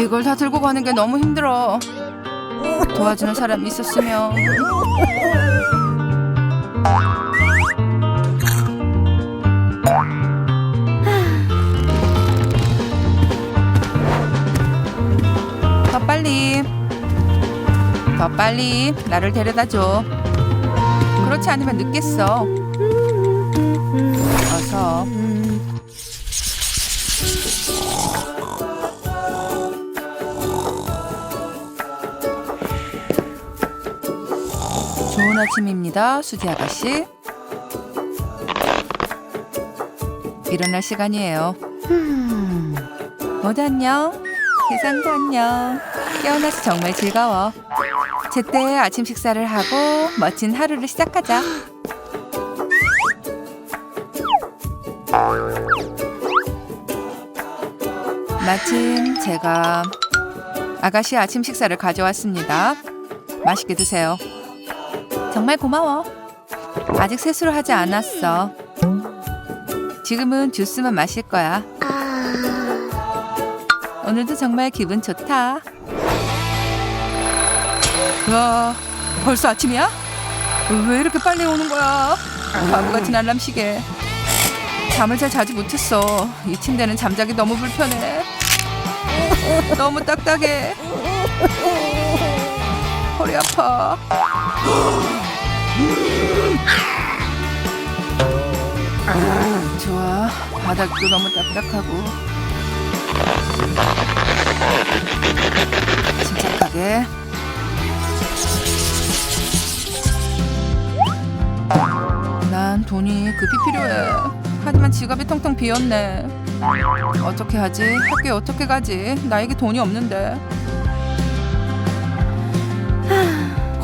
이걸 다 들고 가는 게 너무 힘들어. 도와주는 사람이 있었으면. 더 빨리. 더 빨리 나를 데려다 줘. 그렇지 않으면 늦겠어. 어서. 아침입니다, 수지 아가씨. 일어날 시간이에요. 모두 안녕. 세상도 안녕. 깨어나서 정말 즐거워. 제때 아침 식사를 하고 멋진 하루를 시작하자. 마침 제가 아가씨 아침 식사를 가져왔습니다. 맛있게 드세요. 정말 고마워. 아직 세수를 하지 않았어. 지금은 주스만 마실 거야. 오늘도 정말 기분 좋다. 와, 벌써 아침이야? 왜 이렇게 빨리 오는 거야? 바보 같은 알람 시계. 잠을 잘 자지 못했어. 이 침대는 잠자기 너무 불편해. 너무 딱딱해. 허리 아파. 좋아. 바닥도 너무 딱딱하고. 침착하게. 난 돈이 급히 필요해. 하지만 지갑이 텅텅 비었네. 어떻게 하지? 학교에 어떻게 가지? 나에게 돈이 없는데.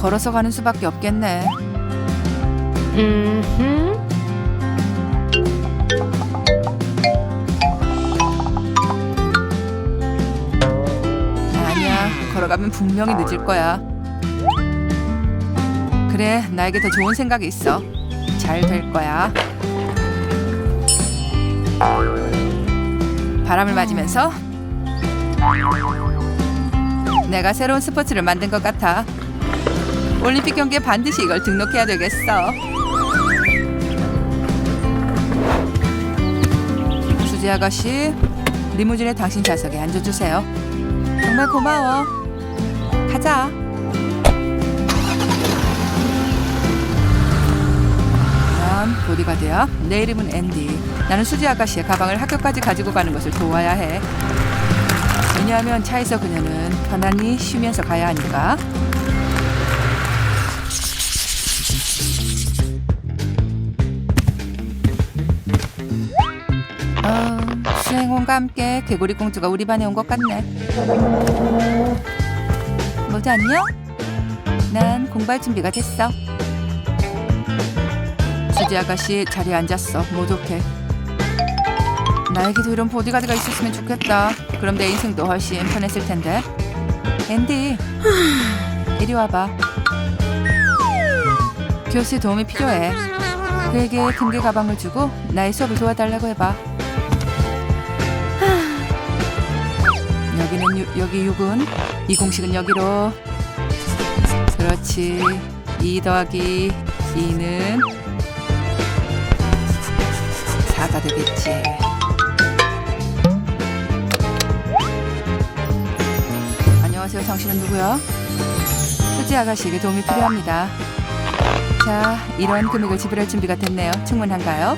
걸어서 가는 수밖에 없겠네. 아니야. 걸어가면 분명히 늦을 거야. 그래, 나에게 더 좋은 생각이 있어. 잘 될 거야. 바람을 맞으면서 내가 새로운 스포츠를 만든 것 같아. 올림픽 경기에 반드시 이걸 등록해야 되겠어. 수지 아가씨, 리무진에 당신 좌석에 앉아주세요. 정말 고마워. 가자. 난 보디가드야. 내 이름은 앤디. 나는 수지 아가씨의 가방을 학교까지 가지고 가는 것을 도와야 해. 왜냐하면 차에서 그녀는 편안히 쉬면서 가야 하니까. 수행원과 함께 개구리 공주가 우리 반에 온 것 같네. 모두 안녕? 난 공부할 준비가 됐어. 수지 아가씨 자리에 앉았어. 모독해. 나에게도 이런 보디가드가 있었으면 좋겠다. 그럼 내 인생도 훨씬 편했을 텐데. 앤디, 이리 와봐. 교수의 도움이 필요해. 그에게 금괴 가방을 주고 나의 수업을 도와달라고 해봐. 여기는 유, 여기 6은 이 공식은 여기로. 그렇지. 2 더하기 2는 4가 되겠지. 안녕하세요. 당신은 누구야? 수지 아가씨에게 도움이 필요합니다. 자 이런 금액을 지불할 준비가 됐네요. 충분한가요?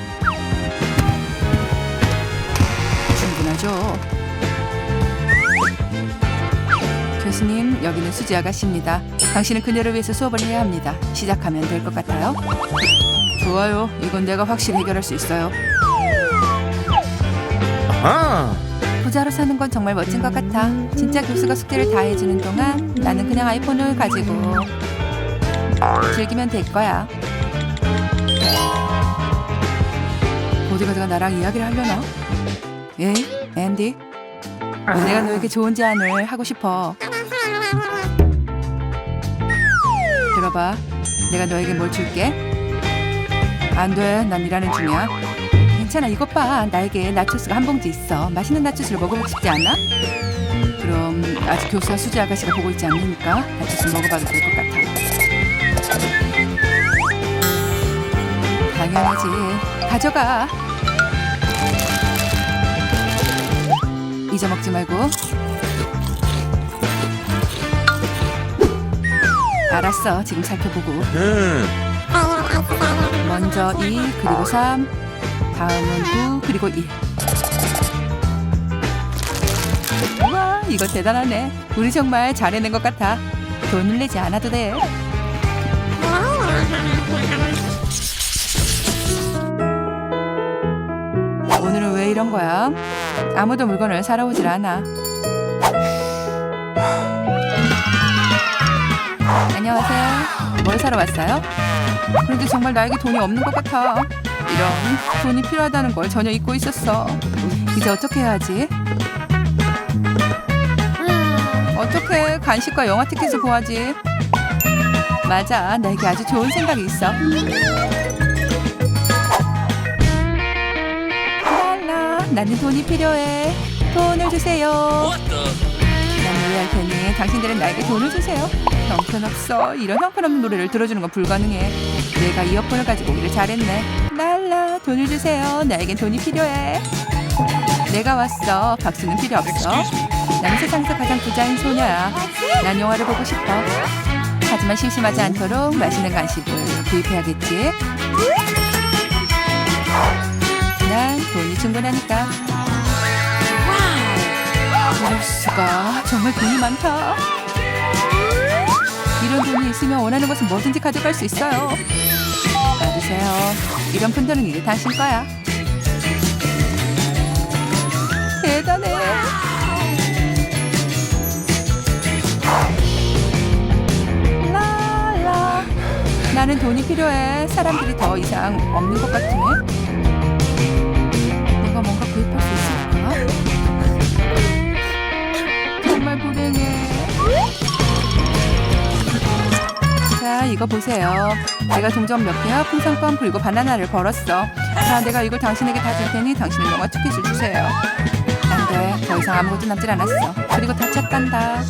충분하죠 교수님, 여기는 수지 아가씨입니다. 당신은 그녀를 위해서 수업을 해야 합니다. 시작하면 될 것 같아요. 좋아요. 이건 내가 확실히 해결할 수 있어요. 아, 부자로 사는 건 정말 멋진 것 같아. 진짜 교수가 숙제를 다 해주는 동안 나는 그냥 아이폰을 가지고 즐기면 될 거야. 보디가드가 나랑 이야기를 하려나? 에이, 앤디. 내가 너에게 좋은 제안을 하고 싶어. 들어봐. 내가 너에게 뭘 줄게. 안 돼. 난 일하는 중이야. 괜찮아. 이것 봐. 나에게 나초스가 한 봉지 있어. 맛있는 나초스를 먹어보고 싶지 않아? 그럼 아직 교수와 수지 아가씨가 보고 있지 않으니까 좀 먹어봐도 될 것 같아. 당연하지. 가져가. 잊어먹지 말고. 알았어. 지금 살펴보고. 먼저 2 그리고 3 다음은 9 그리고 1 우와 이거 대단하네 우리 정말 잘해낸 것 같아 돈을 내지 않아도 돼 오늘은 왜 이런 거야? 아무도 물건을 사러 오질 않아 안녕하세요 뭘 사러 왔어요? 그런데 정말 나에게 돈이 없는 것 같아. 이런 돈이 필요하다는 걸 전혀 잊고 있었어. 이제 어떻게 해야 하지? 어떻게 간식과 영화 티켓을 구하지? 맞아, 나에게 아주 좋은 생각이 있어. 랄라, 나는 돈이 필요해. 돈을 주세요. 난 노래할 테니 당신들은 나에게 돈을 주세요. 형편없어. 이런 형편없는 노래를 들어주는 건 불가능해. 내가 이어폰을 가지고 오기를 잘했네. 랄라 돈을 주세요. 나에겐 돈이 필요해. 내가 왔어. 박수는 필요 없어. 나는 세상에서 가장 부자인 소녀야. 난 영화를 보고 싶어. 하지만 심심하지 않도록 맛있는 간식을 구입해야겠지. 난 돈이 충분하니까. 이럴 수가 정말 돈이 많다. 이런 돈이 있으면 원하는 것은 뭐든지 가져갈 수 있어요. 받으세요. 이런 푼돈은 이제 당신 거야. 대단해. 라라. 나는 돈이 필요해. 사람들이 더 이상 없는 것 같으네. 내가 뭔가 구입할 수 있을까? 이거 보세요. 내가 동전 몇 개와 풍선껌 그리고 바나나를 벌었어. 자, 내가 이걸 당신에게 다 줄 테니 당신은 영화 티켓을 주세요. 안 돼. 더 이상 아무것도 남질 않았어. 그리고 다쳤단다.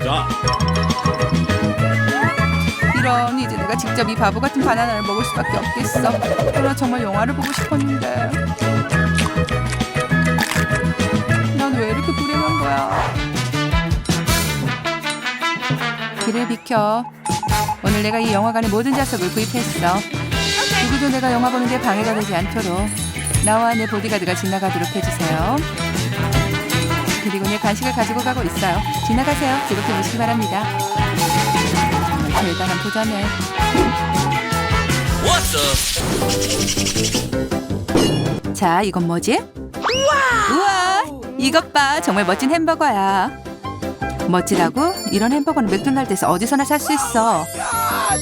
이런 이제 내가 직접 이 바보 같은 바나나를 먹을 수밖에 없겠어. 그러나 정말 영화를 보고 싶었는데. 난 왜 이렇게 불행한 거야? 길을 비켜. 오늘 내가 이 영화관의 모든 좌석을 구입했어. 누구도 내가 영화 보는 데 방해가 되지 않도록 나와 내 보디가드가 지나가도록 해주세요. 그리고 내 간식을 가지고 가고 있어요. 지나가세요. 즐겁게 보시기 바랍니다. 대단한 부자네. 자, 이건 뭐지? 우와! 이것 봐. 정말 멋진 햄버거야. 멋지다고? 이런 햄버거는 맥도날드에서 어디서나 살 수 있어.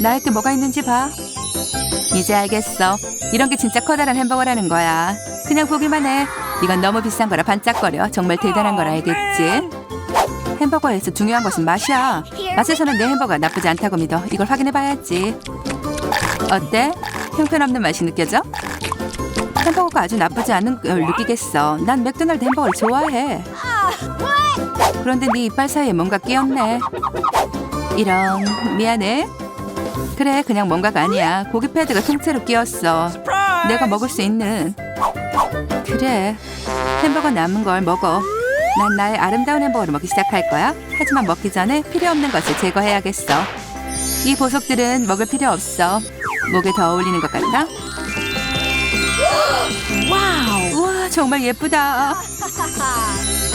때 뭐가 있는지 봐. 이제 알겠어. 이런 게 진짜 커다란 햄버거라는 거야. 그냥 보기만 해. 이건 너무 비싼 거라 반짝거려. 정말 대단한 걸 알겠지? 햄버거에서 중요한 것은 맛이야. 맛에서는 내 햄버거가 나쁘지 않다고 믿어. 이걸 확인해 봐야지. 어때? 형편없는 맛이 느껴져? 햄버거가 아주 나쁘지 않은 걸 느끼겠어. 난 맥도날드 햄버거를 좋아해. 그런데 네 이빨 사이에 뭔가 끼었네. 이런 미안해. 그래 그냥 뭔가가 아니야. 고기 패드가 통째로 끼었어. 내가 먹을 수 있는. 그래 햄버거 남은 걸 먹어. 난 나의 아름다운 햄버거를 먹기 시작할 거야. 하지만 먹기 전에 필요 없는 것을 제거해야겠어. 이 보석들은 먹을 필요 없어. 목에 더 어울리는 것 같아. 와우. 우와 정말 예쁘다.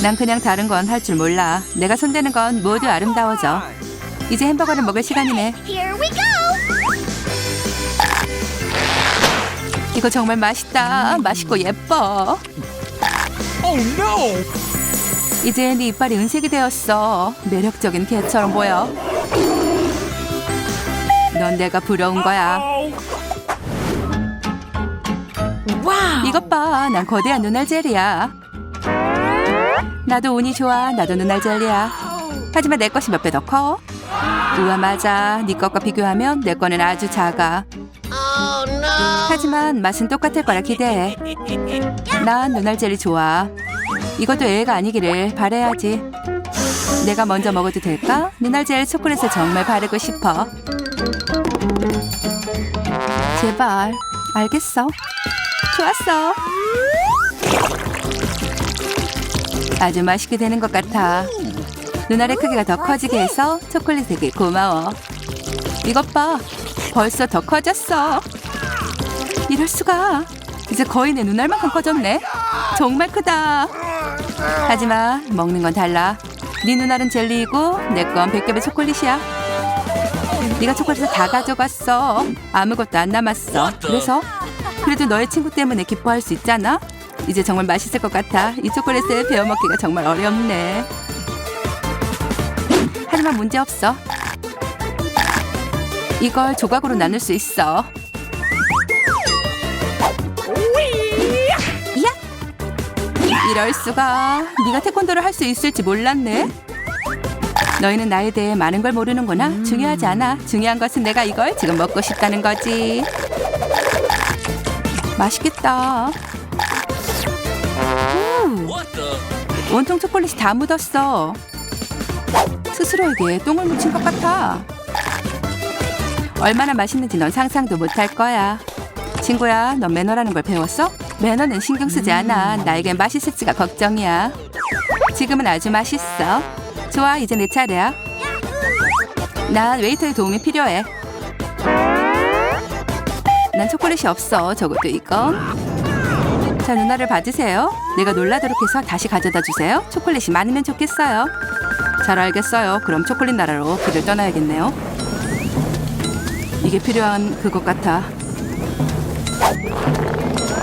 난 그냥 다른 건 할 줄 몰라. 내가 손대는 건 모두 아름다워져. 이제 햄버거를 먹을 시간이네. 이거 정말 맛있다. 맛있고 예뻐. Oh no! 이제 네 이빨이 은색이 되었어. 매력적인 개처럼 보여. 넌 내가 부러운 거야. Wow! 이것 봐. 난 거대한 눈알 젤리야. 나도 운이 좋아. 나도 눈알 젤리야. 하지만 내 것이 몇 배 더 커. 우와 맞아. 네 것과 비교하면 내 거는 아주 작아. 하지만 맛은 똑같을 거라 기대해. 난 눈알 젤리 좋아. 이것도 애가 아니기를 바래야지. 내가 먼저 먹어도 될까? 눈알 젤 초콜릿을 정말 바르고 싶어. 제발. 알겠어. 좋았어. 아주 맛있게 되는 것 같아. 눈알의 크기가 더 커지게 해서 초콜릿에게 고마워. 이것 봐. 벌써 더 커졌어. 이럴 수가. 이제 거의 내 눈알만큼 커졌네. 정말 크다. 하지만 먹는 건 달라. 네 눈알은 젤리이고 내 건 백개의 초콜릿이야. 네가 초콜릿을 다 가져갔어. 아무것도 안 남았어. 그래서 그래도 너의 친구 때문에 기뻐할 수 있잖아. 이제 정말 맛있을 것 같아. 이 초콜릿을 베어 먹기가 정말 어렵네. 하지만 문제 없어. 이걸 조각으로 나눌 수 있어. 이럴 수가. 네가 태권도를 할 수 있을지 몰랐네. 너희는 나에 대해 많은 걸 모르는구나. 중요하지 않아. 중요한 것은 내가 이걸 지금 먹고 싶다는 거지. 맛있겠다. 음? 온통 초콜릿이 다 묻었어. 스스로에게 똥을 묻힌 것 같아. 얼마나 맛있는지 넌 상상도 못할 거야. 친구야, 넌 매너라는 걸 배웠어? 매너는 신경 쓰지 않아. 나에겐 맛있을지가 걱정이야. 지금은 아주 맛있어. 좋아, 이제 내 차례야. 난 웨이터의 도움이 필요해. 난 초콜릿이 없어. 적어도 이건. 자, 누나를 받으세요. 내가 놀라도록 해서 다시 가져다 주세요. 초콜릿이 많으면 좋겠어요. 잘 알겠어요. 그럼 초콜릿 나라로 길을 떠나야겠네요. 이게 필요한 그것 같아.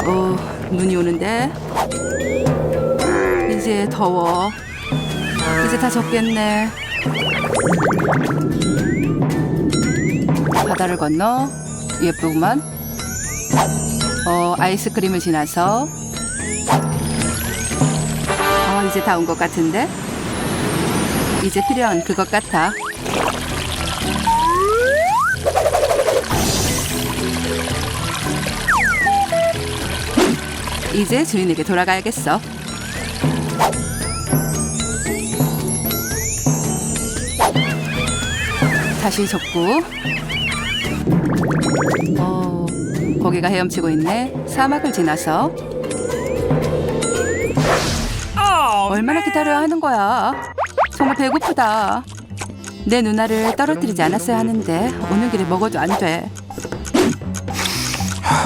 어, 눈이 오는데. 이제 더워. 이제 다 젖겠네. 바다를 건너 예쁘구만. 어, 아이스크림을 지나서 어, 이제 다 온 것 같은데? 이제 필요한 그것 같아. 이제 주인에게 돌아가야겠어. 다시 접고. 어, 고기가 헤엄치고 있네. 사막을 지나서. 얼마나 기다려야 하는 거야? 정말 배고프다. 내 누나를 떨어뜨리지 않았어야 하는데 오는 길에 먹어도 안 돼.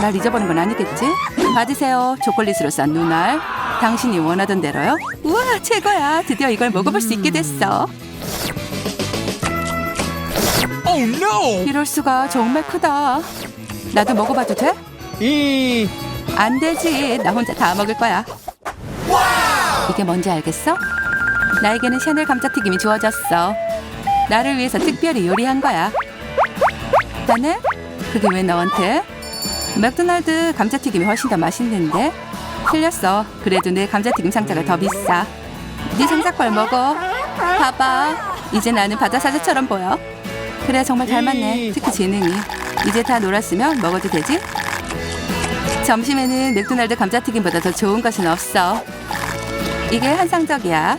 날 잊어버린 건 아니겠지? 받으세요. 초콜릿으로 싼 눈알. 당신이 원하던 대로요. 우와 최고야. 드디어 이걸 먹어볼 수 있게 됐어. Oh no! 이럴 수가 정말 크다. 나도 먹어봐도 돼? E. 안 되지. 나 혼자 다 먹을 거야. 이게 뭔지 알겠어? 나에게는 샤넬 감자튀김이 주어졌어. 나를 위해서 특별히 요리한 거야. 나는? 그게 왜 너한테? 맥도날드 감자튀김이 훨씬 더 맛있는데? 틀렸어. 그래도 내 감자튀김 상자가 더 비싸. 네 상자 걸 먹어. 봐봐. 이제 나는 바다 사자처럼 보여. 그래 정말 닮았네. 특히 지능이. 이제 다 놀았으면 먹어도 되지? 점심에는 맥도날드 감자튀김보다 더 좋은 것은 없어. 이게 한상적이야.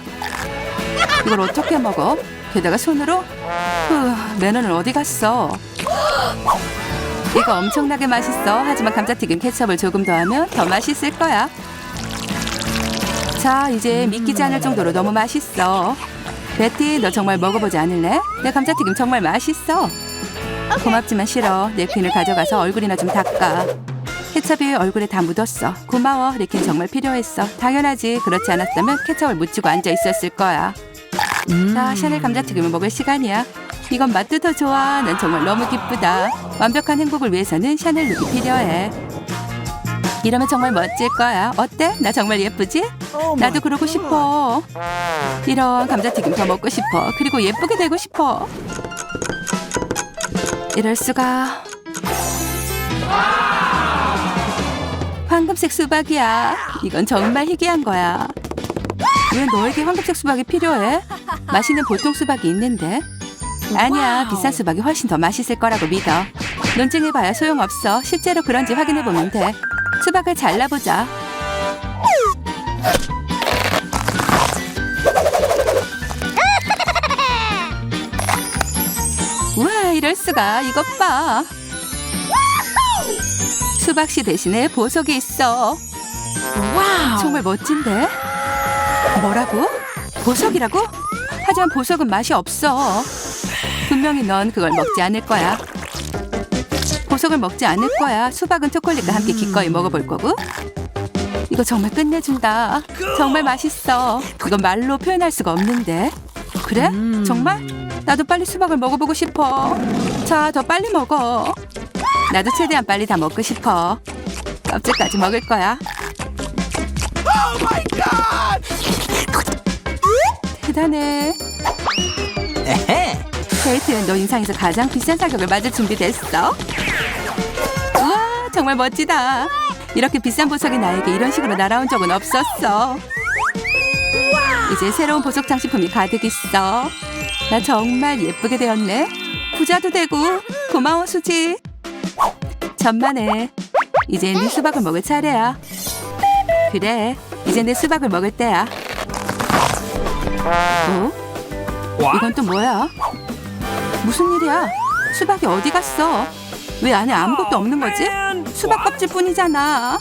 이걸 어떻게 먹어? 게다가 손으로? 후, 매너는 어디 갔어? 이거 엄청나게 맛있어. 하지만 감자튀김 케첩을 조금 더 하면 더 맛있을 거야. 자, 이제 믿기지 않을 정도로 너무 맛있어. 베티, 너 정말 먹어보지 않을래? 내 감자튀김 정말 맛있어. 고맙지만 싫어. 냅킨을 가져가서 얼굴이나 좀 닦아. 케첩이 얼굴에 다 묻었어. 고마워. 냅킨 정말 필요했어. 당연하지. 그렇지 않았다면 케첩을 묻히고 앉아 있었을 거야. 자, 샤넬 감자튀김을 먹을 시간이야. 이건 맛도 더 좋아. 난 정말 너무 기쁘다. 완벽한 행복을 위해서는 샤넬 룩이 필요해. 이러면 정말 멋질 거야. 어때? 나 정말 예쁘지? 나도 그러고 싶어. 이런 감자튀김 더 먹고 싶어. 그리고 예쁘게 되고 싶어. 이럴 수가. 황금색 수박이야. 이건 정말 희귀한 거야. 왜 너에게 황금색 수박이 필요해? 맛있는 보통 수박이 있는데. 아니야, 비싼 수박이 훨씬 더 맛있을 거라고 믿어. 논쟁해봐야 소용없어. 실제로 그런지 확인해보면 돼. 수박을 잘라보자. 우와, 이럴 수가. 이것 봐. 수박씨 대신에 보석이 있어. 와 정말 멋진데? 뭐라고? 보석이라고? 하지만 보석은 맛이 없어. 분명히 넌 그걸 먹지 않을 거야. 보석을 먹지 않을 거야. 수박은 초콜릿과 함께 기꺼이 먹어볼 거고. 이거 정말 끝내준다. 정말 맛있어. 이건 말로 표현할 수가 없는데. 그래? 정말? 나도 빨리 수박을 먹어보고 싶어. 자, 더 빨리 먹어. 나도 최대한 빨리 다 먹고 싶어. 껍질까지 먹을 거야. 대단해. 케이트, 너 인상에서 가장 비싼 사격을 맞을 준비됐어? 우와, 정말 멋지다. 이렇게 비싼 보석이 나에게 이런 식으로 날아온 적은 없었어. 이제 새로운 보석 장식품이 가득 있어. 나 정말 예쁘게 되었네. 부자도 되고 고마워 수지. 천만에. 이제 네 수박을 먹을 차례야. 그래, 이제 내 수박을 먹을 때야. 어? 이건 또 뭐야? 무슨 일이야? 수박이 어디 갔어? 왜 안에 아무것도 없는 거지? 수박 껍질 뿐이잖아.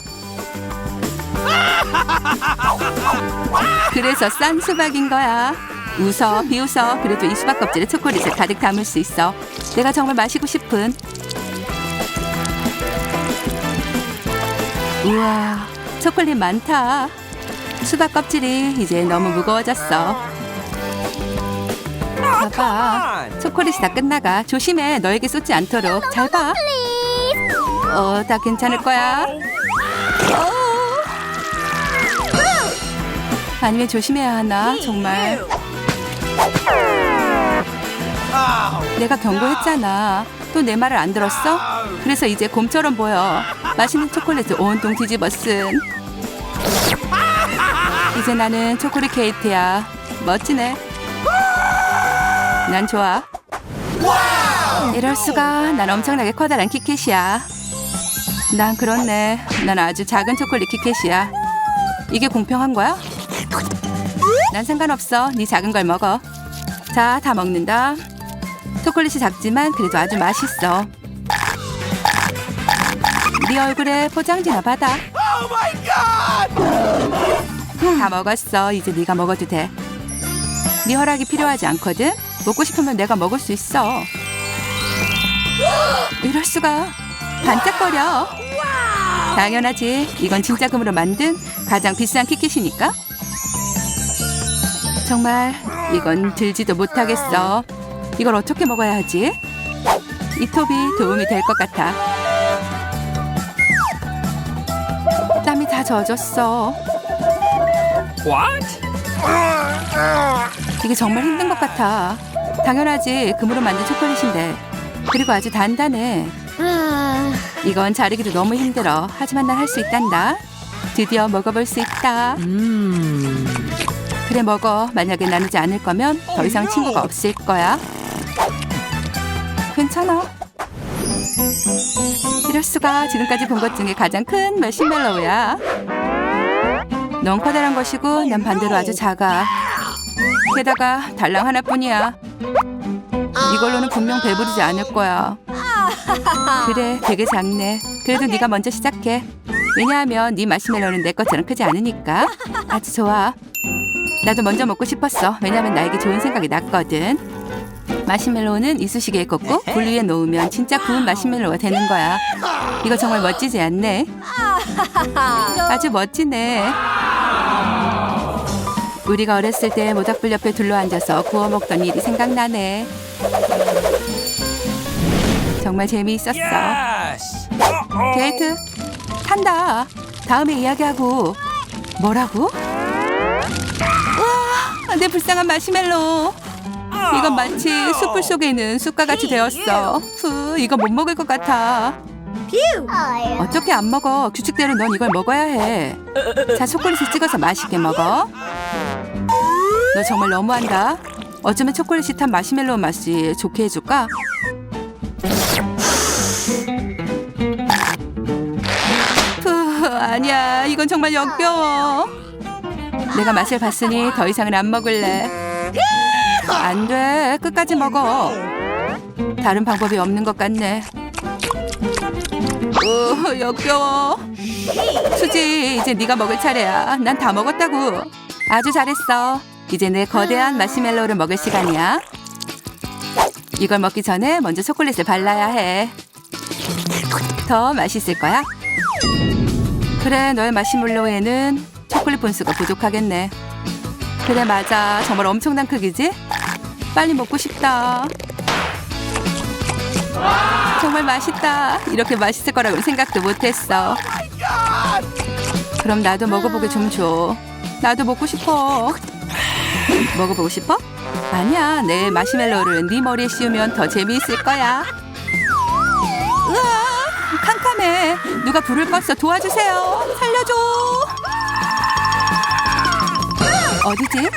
그래서 싼 수박인 거야. 웃어, 비웃어. 그래도 이 수박 껍질에 초콜릿을 가득 담을 수 있어. 내가 정말 마시고 싶은. 우와, 초콜릿 많다. 수박 껍질이 이제 너무 무거워졌어. 봐봐. 초콜릿이 다 끝나가. 조심해. 너에게 쏟지 않도록. 잘 봐. 어, 다 괜찮을 거야. 어. 아니면 조심해야 하나? 정말. 내가 경고했잖아. 또 내 말을 안 들었어? 그래서 이제 곰처럼 보여. 맛있는 초콜릿을 온통 뒤집어쓴. 이제 나는 초콜릿 케이트야. 멋지네. 난 좋아. 이럴 수가. 난 엄청나게 커다란 키켓이야. 난 그렇네. 난 아주 작은 초콜릿 키켓이야. 이게 공평한 거야? 난 상관없어. 네 작은 걸 먹어. 자, 다 먹는다. 초콜릿이 작지만 그래도 아주 맛있어. 네 얼굴에 포장지나 받아. 다 먹었어. 이제 네가 먹어도 돼. 네 허락이 필요하지 않거든. 먹고 싶으면 내가 먹을 수 있어. 이럴 수가. 반짝거려. 당연하지. 이건 진짜 금으로 만든 가장 비싼 키킷이니까. 정말 이건 들지도 못하겠어. 이걸 어떻게 먹어야 하지? 이 톱이 도움이 될 것 같아. 땀이 다 젖었어. What? 이게 정말 힘든 것 같아. 당연하지. 금으로 만든 초콜릿인데. 그리고 아주 단단해. 아, 이건 자르기도 너무 힘들어. 하지만 난 할 수 있단다. 드디어 먹어볼 수 있다. Mmm. 그래 먹어. 만약에 나누지 않을 거면 더 이상 친구가 없을 거야. 괜찮아. 이럴 수가 지금까지 본 것 중에 가장 큰 머시멜로우야. 넌 커다란 것이고 난 반대로 아주 작아. 게다가 달랑 하나뿐이야. 이걸로는 분명 배부르지 않을 거야. 그래, 되게 작네. 그래도 네가 먼저 시작해. 왜냐하면 네 마시멜로는 내 것처럼 크지 않으니까. 아주 좋아. 나도 먼저 먹고 싶었어. 왜냐면 나에게 좋은 생각이 났거든. 마시멜로우는 이쑤시개에 꽂고 불 위에 놓으면 진짜 구운 마시멜로우가 되는 거야. 이거 정말 멋지지 않네? 아주 멋지네. 우리가 어렸을 때 모닥불 옆에 둘러앉아서 구워 먹던 일이 생각나네. 정말 재미있었어. Yes. 게이트 탄다. 다음에 이야기하고 뭐라고? 우와, 내 불쌍한 마시멜로. 이건 마치 숯불 속에 있는 쑥과 같이 되었어. 후, 이거 못 먹을 것 같아. 어떻게 안 먹어? 규칙대로 넌 이걸 먹어야 해. 자, 초콜릿을 찍어서 맛있게 먹어. 너 정말 너무한다. 어쩌면 초콜릿이 탄 마시멜로 맛이 좋게 해줄까? 푸, 아니야. 이건 정말 역겨워. 내가 맛을 봤으니 더 이상은 안 먹을래. 안 돼. 끝까지 먹어. 다른 방법이 없는 것 같네. 어, 역겨워. 수지, 이제 네가 먹을 차례야. 난 다 먹었다고. 아주 잘했어. 이제 내 거대한 마시멜로를 먹을 시간이야. 이걸 먹기 전에 먼저 초콜릿을 발라야 해. 더 맛있을 거야. 그래, 너의 마시멜로에는 초콜릿 분수가 부족하겠네. 그래, 맞아. 정말 엄청난 크기지? 빨리 먹고 싶다. 정말 맛있다. 이렇게 맛있을 거라고 생각도 못했어. 그럼 나도 먹어보게 좀 줘. 나도 먹고 싶어. 먹어보고 싶어? 아니야. 내 마시멜로를 네 머리에 씌우면 더 재미있을 거야. 우와, 캄캄해. 누가 불을 껐어. 도와주세요. 살려줘. 어디지?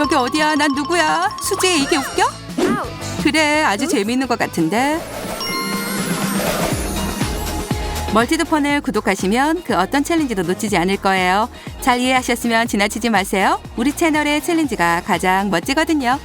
여기 어디야? 난 누구야? 수지, 이게 웃겨? 그래, 아주 재미있는 것 같은데. 멀티드폰을 구독하시면 그 어떤 챌린지도 놓치지 않을 거예요. 잘 이해하셨으면 지나치지 마세요. 우리 채널의 챌린지가 가장 멋지거든요.